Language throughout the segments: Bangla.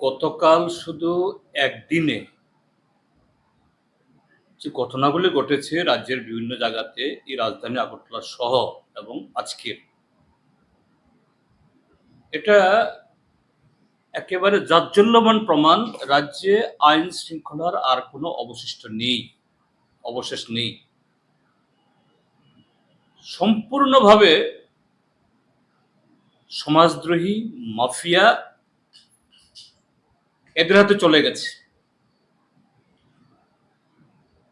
গতকাল শুধু একদিনে যে ঘটনাগুলি ঘটেছে রাজ্যের বিভিন্ন জায়গাতে এই রাজধানী আগরতলা সহ এবং আজকের। এটা একেবারে জাজ্জল্যমান প্রমাণ, রাজ্যে আইন শৃঙ্খলার আর কোনো অবশিষ্ট নেই, অবশেষ নেই। সম্পূর্ণভাবে সমাজদ্রোহী, মাফিয়া এদের হাতে চলে গেছে।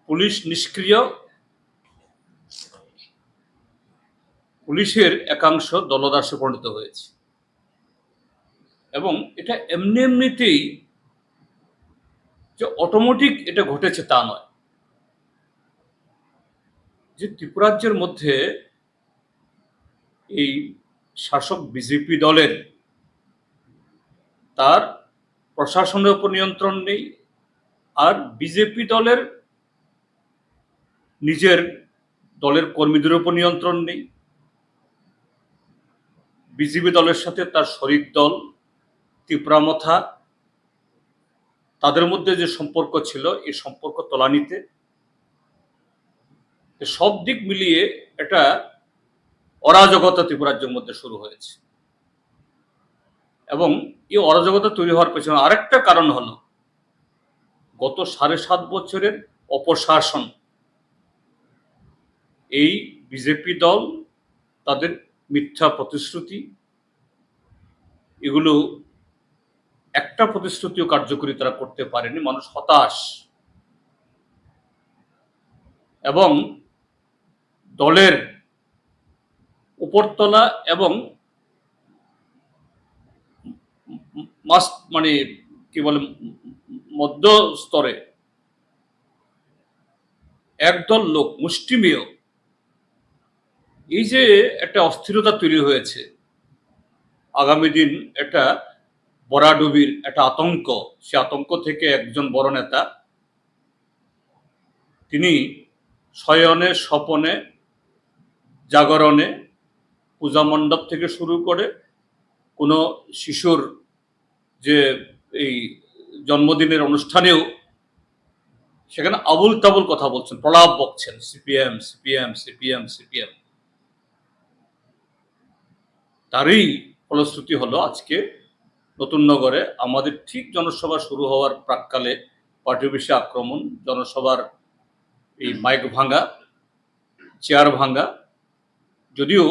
পুলিশ নিষ্ক্রিয়। পুলিশের একাংশ দলদাসে পরিণত হয়েছে। এবং এটা এমনি এমনিতেই যে অটোমেটিক এটা ঘটেছে তা নয়। যে ত্রিপুরাজ্যের মধ্যে এই শাসক বিজেপি দলের তার প্রশাসনের উপর নিয়ন্ত্রণ নেই, আর বিজেপি দলের নিজের দলের কর্মীদের উপর নিয়ন্ত্রণ নেই। বিজেপি দলের সাথে তার শরিক দল ত্রিপুরামথা তাদের মধ্যে যে সম্পর্ক ছিল এই সম্পর্ক তলানিতে। সব দিক মিলিয়ে এটা অরাজকতা ত্রিপুরাজ্যের মধ্যে শুরু হয়েছে। এবং এই অরাজকতা তৈরি হওয়ার পেছনে আরেকটা কারণ হলো গত সাড়ে সাত বছরের অপশাসন। এই বিজেপি দল, তাদের মিথ্যা প্রতিশ্রুতি, এগুলো একটা প্রতিশ্রুতিও কার্যকরী তারা করতে পারেনি, মানুষ হতাশ। এবং দলের উপরতলা এবং মাস মানে কি বলে, মধ্য স্তরে একদল লোক, মুষ্টিমেয়। এই যে একটা অস্থিরতা তৈরি হয়েছে, আগামী দিন একটা বরাডুবির একটা আতঙ্ক, সে আতঙ্ক থেকে একজন বড় নেতা, তিনি শয়নে, স্বপনে, জাগরণে, পূজা মণ্ডপ থেকে শুরু করে কোনো শিশুর যে এই জন্মদিনের অনুষ্ঠানেও সেখানে আবুল তাবুল কথা বলছেন, প্রলাপ বকছেন, সিপিএম সিপিএম সিপিএম সিপিএম। তারই ফলশ্রুতি হলো আজকে নতুন নগরে আমাদের ঠিক জনসভা শুরু হওয়ার প্রাককালে পার্টি অফিসে আক্রমণ, জনসভার এই মাইক ভাঙ্গা চেয়ার ভাঙ্গা যদিও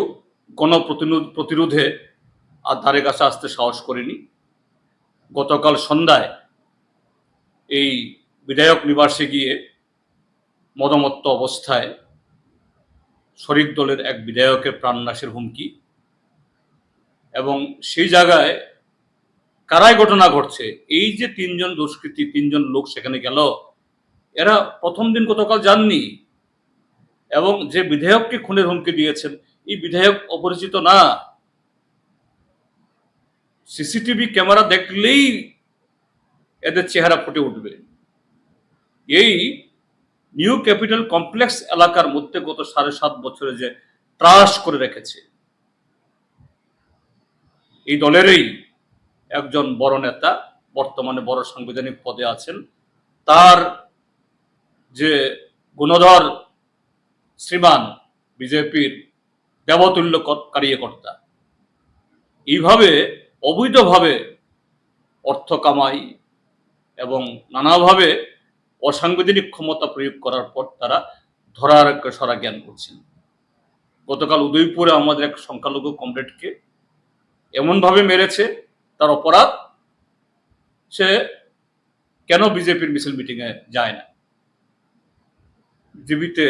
গণপ্রতিরোধ প্রতিরোধে আর ধারে কাছে আসতে সাহস করেনি। গতকাল সন্ধ্যায় এই বিধায়ক নিবাসে গিয়ে মদমত্ত অবস্থায় শরিক দলের এক বিধায়কের প্রাণনাশের হুমকি এবং সেই জায়গায় কারাই ঘটনা ঘটছে। এই যে তিনজন দুষ্কৃতী, তিনজন লোক সেখানে গেল, এরা প্রথম দিন গতকাল যাননি এবং যে বিধায়ককে খুনের হুমকি দিয়েছেন, এই বিধায়ক অপরিচিত না। সিসিটিভি ক্যামেরা দেখলেই এদের চেহারা ফুটে উঠবে। এই নিউ ক্যাপিটাল কমপ্লেক্স এলাকার মধ্যে গত সাড়ে সাত বছরে যে ত্রাস করে রেখেছে, এই দলেরই একজন বড় নেতা, বর্তমানে বড় সাংবিধানিক পদে আছেন, তার যে গুণধর শ্রীমান বিজেপির দেবতুল্য কার্যকর্তা এইভাবে অবৈধভাবে অর্থ কামাই এবং নানাভাবে অসাংবিধানিক ক্ষমতা প্রয়োগ করার পর তারা ধরার সরা জ্ঞান করছেন। গতকাল উদয়পুরে আমাদের এক সংখ্যালঘু কমরেডকে এমনভাবে মেরেছে, তার অপরাধ, সে কেন বিজেপির মিছিল মিটিংয়ে যায় না? জীবিতে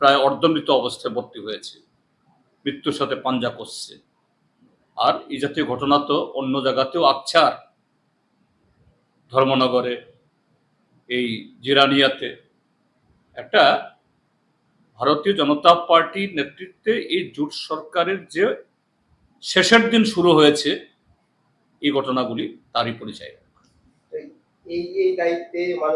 প্রায় অর্ধমৃত অবস্থায় ভর্তি হয়েছে, মৃত্যুর সাথে পাঞ্জা করছে আর এই জাতীয় ঘটনা তো অন্য জায়গাতেও আকছার ধর্মনগরে, এই জিরানিয়াতে। একটা ভারতীয় জনতা পার্টির নেতৃত্বে এই জোট সরকারের যে শেষের দিন শুরু হয়েছে, এই ঘটনাগুলি তারই পরিচয় এই এই দায়িত্বে